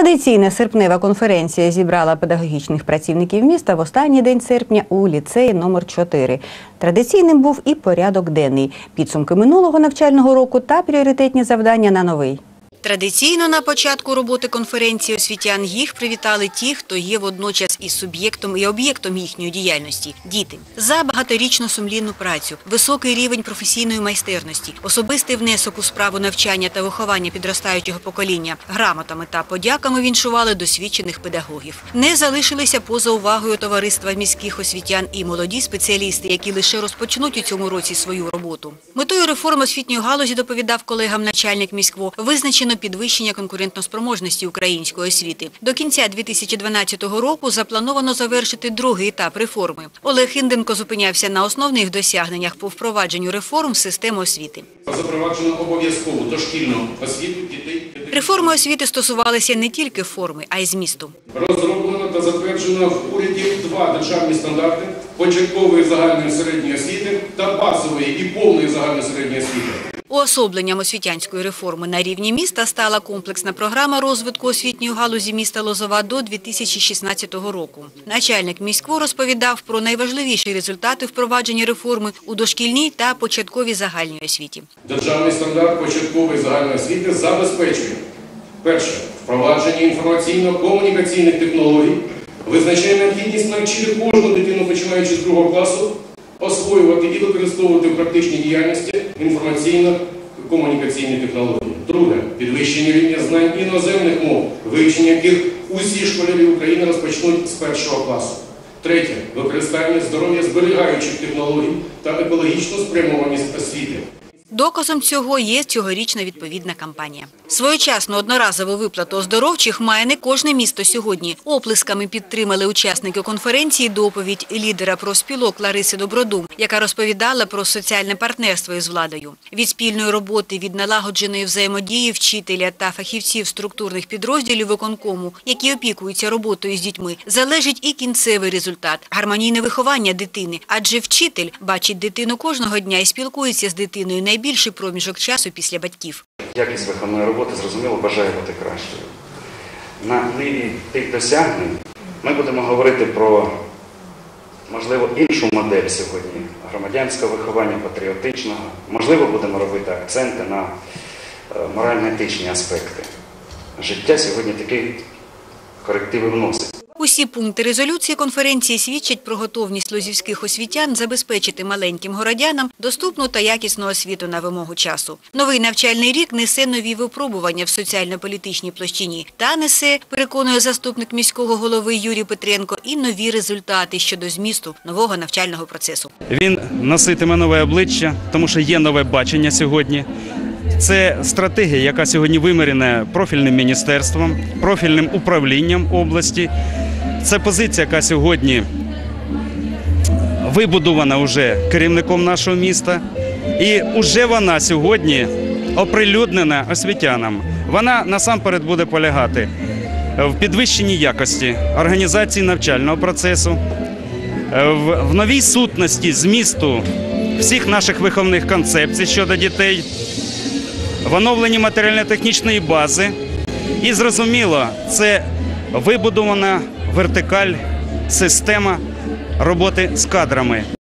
Традиційна серпнева конференція зібрала педагогічних працівників міста в останній день серпня у ліцеї номер 4 Традиційним був і порядок денний, підсумки минулого навчального року та пріоритетні завдання на новий. Традиційно на початку роботи конференції освітян їх привітали ті, хто є водночас і суб'єктом, і об'єктом їхньої діяльності – діти. За багаторічну сумлінну працю, високий рівень професійної майстерності, особистий внесок у справу навчання та виховання підростаючого покоління, грамотами та подяками віншували досвідчених педагогів. Не залишилися поза увагою товариства міських освітян і молоді спеціалісти, які лише розпочнуть у цьому році свою роботу. Метою реформи освітньої галузі доповідав колегам начальник міськво, визначено підвищення конкурентноспроможності української освіти. До кінця 2012 року заплановано завершити другий етап реформи. Олег Інденко зупинявся на основних досягненнях по впровадженню реформ в систему освіти. Запроваджено обов'язкову дошкільну освіту дітей. Реформи освіти стосувалися не тільки форми, а й змісту. Розроблено та затверджено в уряді два державні стандарти початкової загальної середньої освіти та базової і повної загальної середньої освіти. Уособленням освітянської реформи на рівні міста стала комплексна програма розвитку освітньої галузі міста Лозова до 2016 року. Начальник міськво розповідав про найважливіші результати впровадження реформи у дошкільній та початковій загальній освіті. Державний стандарт початкової загальної освіти забезпечує перше впровадження інформаційно-комунікаційних технологій, визначає необхідність навчити кожну дитину, починаючи з другого класу, освоювати і використовувати в практичній діяльності інформаційно-комунікаційні технології. Друге підвищення рівня знань іноземних мов, вивчення яких усі школярі України розпочнуть з першого класу. Третє використання здоров'я зберігаючих технологій та екологічну спрямованість освіти. Доказом цього є цьогорічна відповідна кампанія. Своєчасну одноразову виплату оздоровчих має не кожне місто сьогодні. Оплесками підтримали учасники конференції доповідь лідера профспілок Лариси Добродум, яка розповідала про соціальне партнерство із владою. Від спільної роботи, від налагодженої взаємодії вчителя та фахівців структурних підрозділів виконкому, які опікуються роботою з дітьми, залежить і кінцевий результат – гармонійне виховання дитини. Адже вчитель бачить дитину кожного дня і спілкується з дитиною найбільший проміжок часу після батьків. Якість виховної роботи, зрозуміло, бажає бути кращою. На ниві тих досягнень ми будемо говорити про, можливо, іншу модель сьогодні громадянського виховання, патріотичного. Можливо, будемо робити акценти на е, морально-етичні аспекти. Життя сьогодні такі корективи вносить. Усі пункти резолюції конференції свідчать про готовність лозівських освітян забезпечити маленьким городянам доступну та якісну освіту на вимогу часу. Новий навчальний рік несе нові випробування в соціально-політичній площині та несе, переконує заступник міського голови Юрій Петренко, і нові результати щодо змісту нового навчального процесу. Він носитиме нове обличчя, тому що є нове бачення сьогодні. Це стратегія, яка сьогодні вимірена профільним міністерством, профільним управлінням області. Це позиція, яка сьогодні вибудована вже керівником нашого міста, і вже вона сьогодні оприлюднена освітянам. Вона насамперед буде полягати в підвищенні якості організації навчального процесу, в новій сутності змісту всіх наших виховних концепцій щодо дітей, в оновленні матеріально-технічної бази. І зрозуміло, це вибудована вертикаль, система роботи з кадрами.